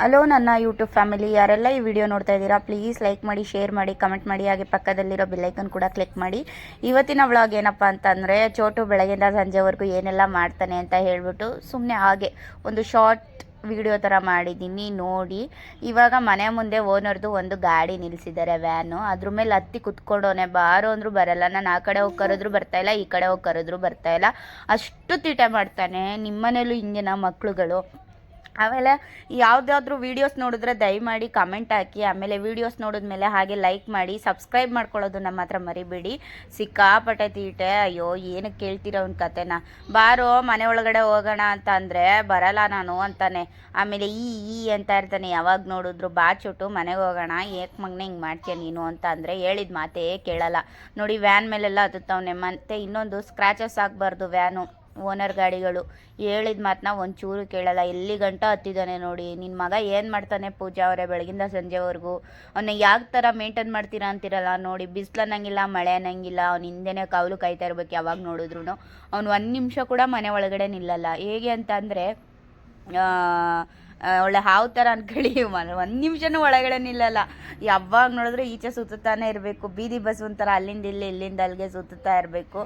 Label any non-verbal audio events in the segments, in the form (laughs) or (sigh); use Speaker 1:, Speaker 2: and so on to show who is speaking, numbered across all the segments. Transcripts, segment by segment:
Speaker 1: Hello ನನ್ನ YouTube family ಯಾರೆಲ್ಲ ಈ ವಿಡಿಯೋ ನೋಡ್ತಾ ಇದ್ದೀರಾ ಪ್ಲೀಸ್ ಲೈಕ್ ಮಾಡಿ ಶೇರ್ ಮಾಡಿ ಕಮೆಂಟ್ ಮಾಡಿ. ಹಾಗೆ ಪಕ್ಕದಲ್ಲಿರೋ ಬೆಲ್ಲೈಕನ್ ಕೂಡ ಕ್ಲಿಕ್ ಮಾಡಿ. ಇವತ್ತಿನ ವ್ಲಾಗ್ ಏನಪ್ಪ ಅಂತಂದರೆ, ಚೋಟು ಬೆಳಗಿಂದ ಸಂಜೆವರೆಗೂ ಏನೆಲ್ಲ ಮಾಡ್ತಾನೆ ಅಂತ ಹೇಳಿಬಿಟ್ಟು ಸುಮ್ಮನೆ ಹಾಗೆ ಒಂದು ಶಾರ್ಟ್ ವಿಡಿಯೋ ಥರ ಮಾಡಿದ್ದೀನಿ, ನೋಡಿ. ಇವಾಗ ಮನೆ ಮುಂದೆ ಓನರ್ದು ಒಂದು ಗಾಡಿ ನಿಲ್ಲಿಸಿದ್ದಾರೆ ವ್ಯಾನು ಅದ್ರ ಮೇಲೆ ಹತ್ತಿ ಕುತ್ಕೊಂಡೋನೆ ಬಾರೋ ಅಂದರೂ ಬರಲ್ಲ. ನಾನು ಆ ಕಡೆ ಹೋಗಿ ಕರೆದ್ರು ಬರ್ತಾ ಇಲ್ಲ, ಈ ಕಡೆ ಹೋಗಿ ಕರೆದ್ರು ಬರ್ತಾ ಇಲ್ಲ. ಅಷ್ಟು ತೀಟೆ ಮಾಡ್ತಾನೆ. ನಿಮ್ಮನೇಲೂ ಹಿಂಗೆ ಮಕ್ಳುಗಳು. ಆಮೇಲೆ ಯಾವುದಾದ್ರೂ ವೀಡಿಯೋಸ್ ನೋಡಿದ್ರೆ ದಯಮಾಡಿ ಕಮೆಂಟ್ ಹಾಕಿ, ಆಮೇಲೆ ವೀಡಿಯೋಸ್ ನೋಡಿದ್ಮೇಲೆ ಹಾಗೆ ಲೈಕ್ ಮಾಡಿ ಸಬ್ಸ್ಕ್ರೈಬ್ ಮಾಡ್ಕೊಳ್ಳೋದು ನಮ್ಮ ಹತ್ರ ಮರಿಬೇಡಿ. ಸಿಕ್ಕಾಪಟ್ಟೆ ತೀಟೆ. ಅಯ್ಯೋ, ಏನಕ್ಕೆ ಕೇಳ್ತೀರ ಅವ್ನ ಕತೆನ? ಬಾರೋ, ಮನೆ ಒಳಗಡೆ ಹೋಗೋಣ ಅಂತ ಅಂದರೆ ಬರಲ್ಲ ನಾನು ಅಂತಾನೆ. ಆಮೇಲೆ ಈ ಈ ಅಂತ ಇರ್ತಾನೆ. ಯಾವಾಗ ನೋಡಿದ್ರು ಬಾ ಚುಟ್ಟು, ಮನೆಗೆ ಹೋಗೋಣ. ಏಕ್ ಮಗ್ನೆ ಹಿಂಗೆ ಮಾಡ್ತೀಯ ನೀನು ಅಂತ ಅಂದರೆ ಹೇಳಿದ ಮಾತೇ ಕೇಳಲ್ಲ. ನೋಡಿ ವ್ಯಾನ್ ಮೇಲೆಲ್ಲ ಹತ್ತುತ್ತವನೆ. ಮತ್ತೆ ಇನ್ನೊಂದು ಸ್ಕ್ರ್ಯಾಚಸ್ ಆಗಬಾರ್ದು ವ್ಯಾನು ಓನರ್ ಗಾಡಿಗಳು. ಹೇಳಿದ ಮಾತನ್ನ ಒಂಚೂರು ಕೇಳಲ್ಲ. ಎಲ್ಲಿ ಗಂಟ ಹತ್ತಿದ್ದಾನೆ ನೋಡಿ. ನಿನ್ನ ಮಗ ಏನು ಮಾಡ್ತಾನೆ ಪೂಜಾ ಅವರೇ ಬೆಳಗಿಂದ ಸಂಜೆವರೆಗೂ? ಅವನ್ನ ಯಾವ ಥರ ಮೇಂಟೈನ್ ಮಾಡ್ತೀರಾ ಅಂತಿರಲ್ಲ ನೋಡಿ. ಬಿಸಿಲು ಅನ್ನಂಗಿಲ್ಲ ಮಳೆ ಅನ್ನಂಗಿಲ್ಲ ಅವ್ನ ಹಿಂದೆನೇ ಕಾವಲು ಕಾಯ್ತಾ ಇರ್ಬೇಕು ಯಾವಾಗ ನೋಡಿದ್ರು ಅವ್ನು ಒಂದು ನಿಮಿಷ ಕೂಡ ಮನೆ ಒಳಗಡೆ ನಿಲ್ಲಲ್ಲ. ಹೇಗೆ ಅಂತ ಅಂದರೆ ಒಳ್ಳೆ ಹಾವು ಥರ ಅನ್ಕೊಳ್ಳಿ. ಒಂದು ನಿಮಿಷನೂ ಒಳಗಡೆ ನಿಲ್ಲಲ್ಲ. ಯಾವಾಗ ನೋಡಿದ್ರೆ ಈಚೆ ಸುತ್ತಾನೆ ಇರಬೇಕು. ಬೀದಿ ಬಸ್ ಒಂಥರ ಅಲ್ಲಿಂದ ಇಲ್ಲಿ, ಇಲ್ಲಿಂದ ಅಲ್ಲಿಗೆ ಸುತ್ತಾ ಇರಬೇಕು.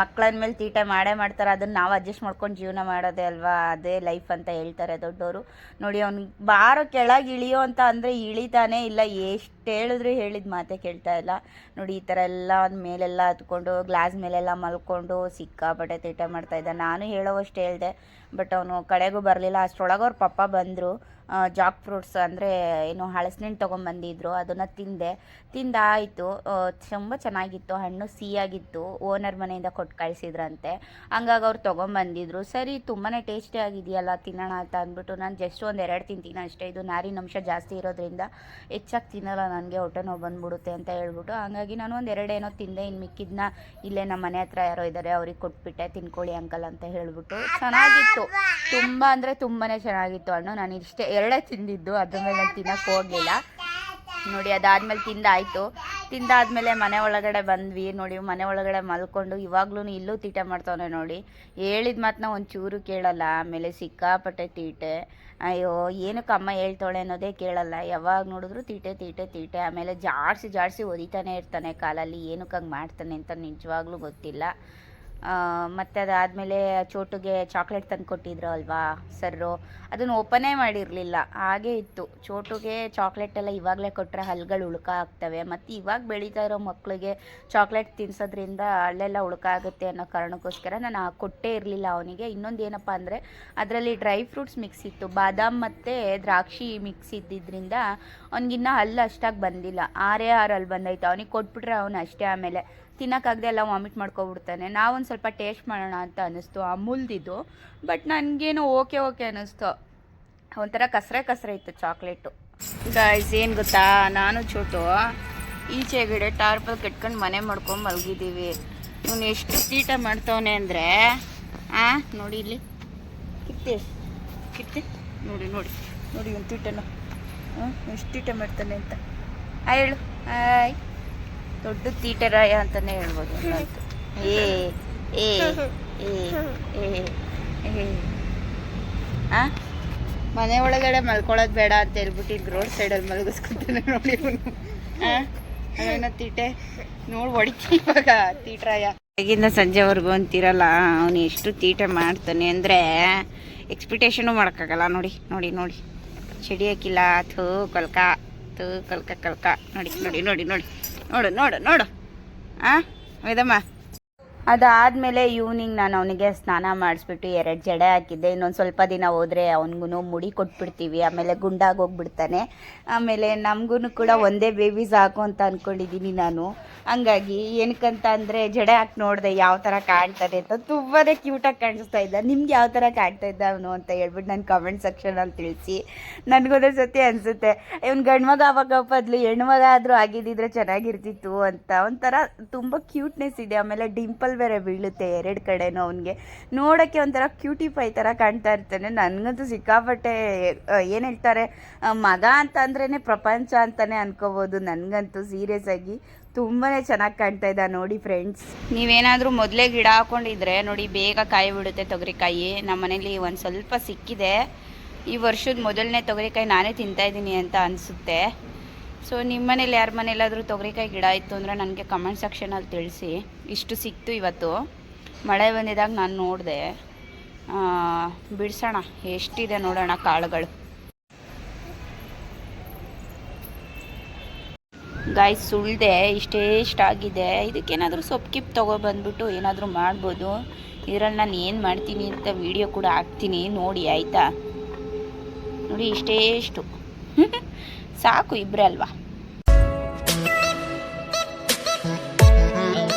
Speaker 1: ಮಕ್ಕಳ ಮೇಲೆ ತೀಟೆ ಮಾಡೇ ಮಾಡ್ತಾರೆ. ಅದನ್ನು ನಾವು ಅಡ್ಜಸ್ಟ್ ಮಾಡ್ಕೊಂಡು ಜೀವನ ಮಾಡೋದೇ ಅಲ್ವಾ? ಅದೇ ಲೈಫ್ ಅಂತ ಹೇಳ್ತಾರೆ ದೊಡ್ಡವರು ನೋಡಿ ಅವ್ನು ಬಾರೋ ಕೆಳಗೆ ಇಳಿಯೋ ಅಂತ ಅಂದರೆ ಇಳಿತಾನೆ ಇಲ್ಲ. ಎಷ್ಟು ಹೇಳಿದ್ರು ಹೇಳಿದ ಮಾತೇ ಕೇಳ್ತಾ ಇಲ್ಲ. ನೋಡಿ, ಈ ಥರ ಎಲ್ಲ ಮೇಲೆಲ್ಲ ಹತ್ಕೊಂಡು ಗ್ಲಾಸ್ ಮೇಲೆಲ್ಲ ಮಲ್ಕೊಂಡು ಸಿಕ್ಕಾಪಟ್ಟೆ ತೀಟೆ ಮಾಡ್ತಾ ಇದ್ದ. ನಾನು ಹೇಳೋವಷ್ಟು ಹೇಳಿದೆ, ಬಟ್ ಅವನು ಕಡೆಗೂ ಬರಲಿಲ್ಲ. ಅಷ್ಟರೊಳಗೆ ಅವ್ರ ಪಪ್ಪ ಬಂದರು. ಜಾಕ್ ಫ್ರೂಟ್ಸ್ ಅಂದರೆ ಏನು ಹಳಸಿನಣ್ಣು ತೊಗೊಂಬಂದಿದ್ರು, ಅದನ್ನು ತಿಂದೆ. ತಿಂದಾಯಿತು. ತುಂಬ ಚೆನ್ನಾಗಿತ್ತು. ಹಣ್ಣು ಸಿಹಿಯಾಗಿತ್ತು. ಓನರ್ ಮನೆಯಿಂದ ಕೊಟ್ಟು ಕಳಿಸಿದ್ರಂತೆ. ಹಂಗಾಗಿ ಅವ್ರು ತೊಗೊಂಬಂದಿದ್ರು. ಸರಿ ತುಂಬಾ ಟೇಸ್ಟಿ ಆಗಿದೆಯಲ್ಲ, ತಿನ್ನೋಣ ಅಂತ ಅಂದ್ಬಿಟ್ಟು ನಾನು ಜಸ್ಟ್ ಒಂದು ಎರಡು ತಿಂತೀನಿ ಅಷ್ಟೇ. ಇದು ನಾರಿನ ಅಂಶ ಜಾಸ್ತಿ ಇರೋದ್ರಿಂದ ಹೆಚ್ಚಾಗಿ ತಿನ್ನಲ್ಲ ನನಗೆ, ಹೊಟ್ಟೆ ನೋವು ಬಂದ್ಬಿಡುತ್ತೆ ಅಂತ ಹೇಳ್ಬಿಟ್ಟು. ಹಂಗಾಗಿ ನಾನು ಒಂದು ಎರಡೇನೋ ತಿಂದೆ. ಇನ್ನು ಮಿಕ್ಕಿದ್ನ ಇಲ್ಲೇ ನಮ್ಮ ಮನೆ ಹತ್ರ ಯಾರೋ ಇದ್ದಾರೆ ಅವ್ರಿಗೆ ಕೊಟ್ಬಿಟ್ಟೆ. ತಿನ್ಕೊಳ್ಳಿ ಅಂಕಲ್ ಅಂತ ಹೇಳ್ಬಿಟ್ಟು. ಚೆನ್ನಾಗಿತ್ತು. ತುಂಬ ಅಂದರೆ ತುಂಬಾ ಚೆನ್ನಾಗಿತ್ತು ಹಣ್ಣು. ನಾನು ಇಷ್ಟೇ ಎರಡೇ ತಿಂದಿದ್ದು, ಅದ್ರ ಮೇಲೆ ನಾನು ತಿನ್ನಕ್ಕೆ ಹೋಗಲಿಲ್ಲ. ನೋಡಿ, ಅದಾದ್ಮೇಲೆ ತಿಂದಾಯಿತು. ತಿಂದಾದ್ಮೇಲೆ ಮನೆ ಒಳಗಡೆ ಬಂದ್ವಿ. ನೋಡಿ, ಮನೆ ಒಳಗಡೆ ಮಲ್ಕೊಂಡು ಇವಾಗ್ಲೂ ಇಲ್ಲೂ ತೀಟೆ ಮಾಡ್ತಾವೆ ನೋಡಿ. ಹೇಳಿದ ಮಾತನ್ನ ಒಂಚೂರು ಕೇಳಲ್ಲ. ಆಮೇಲೆ ಸಿಕ್ಕಾಪಟ್ಟೆ ತೀಟೆ. ಅಯ್ಯೋ, ಏನಕ್ಕೆ ಅಮ್ಮ ಹೇಳ್ತಾಳೆ ಅನ್ನೋದೇ ಕೇಳಲ್ಲ. ಯಾವಾಗ ನೋಡಿದ್ರು ತೀಟೆ ತೀಟೆ ತೀಟೆ. ಆಮೇಲೆ ಜಾಡ್ಸಿ, ಜಾಡಿಸಿ ಒದಿತಾನೆ ಇರ್ತಾನೆ ಕಾಲಲ್ಲಿ. ಏನಕ್ಕೆ ಹಂಗೆ ಮಾಡ್ತಾನೆ ಅಂತ ನಿಜವಾಗ್ಲೂ ಗೊತ್ತಿಲ್ಲ. ಮತ್ತು ಅದಾದಮೇಲೆ ಚೋಟುಗೆ ಚಾಕ್ಲೇಟ್ ತಂದು ಕೊಟ್ಟಿದ್ರು ಅಲ್ವಾ, ಸರ್ರು? ಅದನ್ನು ಓಪನೇ ಮಾಡಿರಲಿಲ್ಲ. ಹಾಗೆ ಇತ್ತು. ಚೋಟುಗೆ ಚಾಕ್ಲೇಟ್ ಎಲ್ಲ ಇವಾಗಲೇ ಕೊಟ್ಟರೆ ಹಲ್ಗಳು ಉಳ್ಕ ಆಗ್ತವೆ. ಮತ್ತು ಇವಾಗ ಬೆಳೀತಾ ಇರೋ ಮಕ್ಕಳಿಗೆ ಚಾಕ್ಲೇಟ್ ತಿನ್ನಿಸೋದ್ರಿಂದ ಹಲ್ಲೆಲ್ಲ ಉಳ್ಕ ಆಗುತ್ತೆ ಅನ್ನೋ ಕಾರಣಕ್ಕೋಸ್ಕರ ನಾನು ಕೊಟ್ಟೇ ಇರಲಿಲ್ಲ ಅವನಿಗೆ. ಇನ್ನೊಂದು ಏನಪ್ಪ ಅಂದರೆ, ಅದರಲ್ಲಿ ಡ್ರೈ ಫ್ರೂಟ್ಸ್ ಮಿಕ್ಸ್ ಇತ್ತು. ಬಾದಾಮ್ ಮತ್ತು ದ್ರಾಕ್ಷಿ ಮಿಕ್ಸ್ ಇದ್ದಿದ್ದರಿಂದ ಅವ್ನಿಗಿನ್ನ ಹಲ್ಲು ಅಷ್ಟಾಗಿ ಬಂದಿಲ್ಲ. ಆರೇ ಆರು ಅಲ್ಲಿ ಬಂದೈತೆ ಅವನಿಗೆ ಕೊಟ್ಬಿಟ್ರೆ ಅವನು ಅಷ್ಟೇ ಆಮೇಲೆ. ತಿನ್ನೋಕ್ಕಾಗದೆ ಎಲ್ಲ ವಾಮಿಟ್ ಮಾಡ್ಕೊಬಿಡ್ತಾನೆ. ನಾವೊಂದು ಸ್ವಲ್ಪ ಟೇಸ್ಟ್ ಮಾಡೋಣ ಅಂತ ಅನ್ನಿಸ್ತು ಅಮೂಲ್ದಿದ್ದು ಬಟ್ ನನಗೇನು ಓಕೆ ಓಕೆ ಅನ್ನಿಸ್ತು. ಒಂಥರ ಕಸರೆ ಕಸರೆ ಇತ್ತು ಚಾಕ್ಲೇಟು. ಗಾಯ್ಸ್ ಏನು ಗೊತ್ತಾ? ನಾನು ಚೋಟು ಈಚೆಗಡೆ ಗಿಡ ಟಾರ್ಪಲ್ ಕೆಟ್ಕೊಂಡು ಮನೆ ಮಾಡ್ಕೊಂಡು ಮಲಗಿದ್ದೀವಿ ಇವನು ಎಷ್ಟು ತೀಟ ಮಾಡ್ತವನೆ ಅಂದರೆ, ಆ, ನೋಡಿ ಇಲ್ಲಿ. ಕಿತ್ತೆ. ಕಿತ್ತೆ? ನೋಡಿ ನೋಡಿ. ನೋಡಿ ಇವನು ತೀಟನು. ಹಾಂ ಎಷ್ಟು ತೀಟ ಮಾಡ್ತಾನೆ ಅಂತ. ಹೇಳು. ಹಾಯ್. ದೊಡ್ಡ ತೀಟರಾಯ ಅಂತಾನೆ ಹೇಳ್ಬೋದು. ಏ ಏ ಏ ಆ? ಮನೆ ಒಳಗಡೆ ಮಲ್ಕೊಳ್ಳೋದು ಬೇಡ ಅಂತ ಹೇಳ್ಬಿಟ್ಟು ಈಗ ರೋಡ್ ಸೈಡಲ್ಲಿ ಮಲಗಿಸ್ಕೊತಾನೆ ನೋಡಿ ಇವನು. ತೀಟೆ? ನೋಡಿ ಹೊಡಿತೀನಿ ಇವಾಗ ತೀಟರಾಯ. ಬೆಳಗಿಂದ ಸಂಜೆವರೆಗೂ ಅಂತಿರಲ್ಲ, ಅವನು ಎಷ್ಟು ತೀಟೆ ಮಾಡ್ತಾನೆ ಅಂದರೆ ಎಕ್ಸ್ಪೆಕ್ಟೇಷನು ಮಾಡೋಕ್ಕಾಗಲ್ಲ. ನೋಡಿ ನೋಡಿ ನೋಡಿ. ಚಡಿ ಹಾಕಿಲ್ಲ ಥೂ, ಕೊಲ್ಕ. ಥೂ ಕಲ್ಕ ಕಲ್ಕ ನೋಡಿ ನೋಡಿ ನೋಡಿ ನೋಡಿ. ನೋಡು ನೋಡು ನೋಡು. ಆ ಇದಮ್ಮ ಅದಾದಮೇಲೆ ಈವ್ನಿಂಗ್ ನಾನು ಅವನಿಗೆ ಸ್ನಾನ ಮಾಡಿಸ್ಬಿಟ್ಟು ಎರಡು ಜಡೆ ಹಾಕಿದ್ದೆ. ಇನ್ನೊಂದು ಸ್ವಲ್ಪ ದಿನ ಹೋದರೆ ಅವನಿಗೂ ಮುಡಿ ಕೊಟ್ಬಿಡ್ತೀವಿ. ಆಮೇಲೆ ಗುಂಡಾಗಿ ಹೋಗ್ಬಿಡ್ತಾನೆ. ಆಮೇಲೆ ನಮಗೂ ಕೂಡ ಒಂದೇ ಬೇಬಿ ಸಾಕು ಅಂತ ಅಂದ್ಕೊಂಡಿದ್ದೀನಿ ನಾನು. ಹಂಗಾಗಿ ಏನಕ್ಕಂತ ಅಂದರೆ ಜಡೆ ಹಾಕಿ ನೋಡಿದೆ ಯಾವ ಥರ ಕಾಣ್ತದೆ ಅಂತ ತುಂಬಾ ಕ್ಯೂಟಾಗಿ ಕಾಣಿಸ್ತಾ ಇದ್ದ ನಿಮ್ಗೆ ಯಾವ ಥರ ಕಾಣ್ತಾ ಇದ್ದ ಅವನು ಅಂತ ಹೇಳ್ಬಿಟ್ಟು ನಾನು ಕಮೆಂಟ್ ಸೆಕ್ಷನಲ್ಲಿ ತಿಳಿಸಿ. ನನಗೊಂದೇ ಸತಿ ಅನಿಸುತ್ತೆ. ಇವ್ನು ಗಂಡು ಮಗ ಅವಾಗ ಬದಲು ಹೆಣ್ಣು ಮಗ ಆದರೂ ಆಗಿದ್ದಿದ್ರೆ ಚೆನ್ನಾಗಿರ್ತಿತ್ತು ಅಂತ. ಒಂಥರ ತುಂಬ ಕ್ಯೂಟ್ನೆಸ್ ಇದೆ. ಆಮೇಲೆ ಡಿಂಪಲ್ ಬೇರೆ ಬೀಳುತ್ತೆ ಎರಡು ಕಡೆನೂ ಅವನಿಗೆ. ನೋಡೋಕ್ಕೆ ಒಂಥರ ಕ್ಯೂಟಿಫೈ ಥರ ಕಾಣ್ತಾ ಇರ್ತಾನೆ. ನನಗಂತೂ ಸಿಕ್ಕಾಪಟ್ಟೆ ಏನು ಹೇಳ್ತಾರೆ ಮಗ ಅಂತ ಅಂದ್ರೇ ಪ್ರಪಂಚ ಅಂತಲೇ ಅನ್ಕೋಬೋದು ನನಗಂತೂ ಸೀರಿಯಸ್ ಆಗಿ. ತುಂಬಾ ಚೆನ್ನಾಗಿ ಕಾಣ್ತಾ ಇದ್ದ ನೋಡಿ ಫ್ರೆಂಡ್ಸ್ ನೀವೇನಾದರೂ ಮೊದಲೇ ಗಿಡ ಹಾಕೊಂಡಿದ್ರೆ ನೋಡಿ ಬೇಗ ಕಾಯಿ ಬಿಡುತ್ತೆ ತೊಗರಿಕಾಯಿ. ನಮ್ಮ ಮನೇಲಿ ಒಂದು ಸ್ವಲ್ಪ ಸಿಕ್ಕಿದೆ. ಈ ವರ್ಷದ ಮೊದಲನೇ ತೊಗರಿಕಾಯಿ ನಾನೇ ತಿಂತಾಯಿದ್ದೀನಿ ಅಂತ ಅನಿಸುತ್ತೆ. ಸೊ ನಿಮ್ಮ ಮನೇಲಿ ಯಾರ ಮನೇಲಾದರೂ ತೊಗರಿಕಾಯಿ ಗಿಡ ಇತ್ತು ಅಂದರೆ ನನಗೆ ಕಮೆಂಟ್ ಸೆಕ್ಷನಲ್ಲಿ ತಿಳಿಸಿ. ಇಷ್ಟು ಸಿಕ್ತು ಇವತ್ತು. ಮಳೆ ಬಂದಿದಾಗ ನಾನು ನೋಡಿದೆ. ಬಿಡಿಸೋಣ. ಎಷ್ಟಿದೆ ನೋಡೋಣ ಕಾಳುಗಳು. ಗಾಯ್ ಸುಳ್ದೆ, ಇಷ್ಟೇ ಇಷ್ಟಾಗಿದೆ. ಇದಕ್ಕೇನಾದರೂ ಸೊಪ್ಪು ಕಿಪ್ ತೊಗೊಬಂದ್ಬಿಟ್ಟು ಏನಾದರೂ ಮಾಡ್ಬೋದು. ಇದರಲ್ಲಿ ನಾನು ಏನು ಮಾಡ್ತೀನಿ ಅಂತ ವಿಡಿಯೋ ಕೂಡ ಹಾಕ್ತೀನಿ. ನೋಡಿ, ಆಯಿತಾ? ನೋಡಿ, ಇಷ್ಟೇ ಇಷ್ಟು. (laughs) ಸಾಕು ಇಬ್ಬರೇ ಅಲ್ವಾ?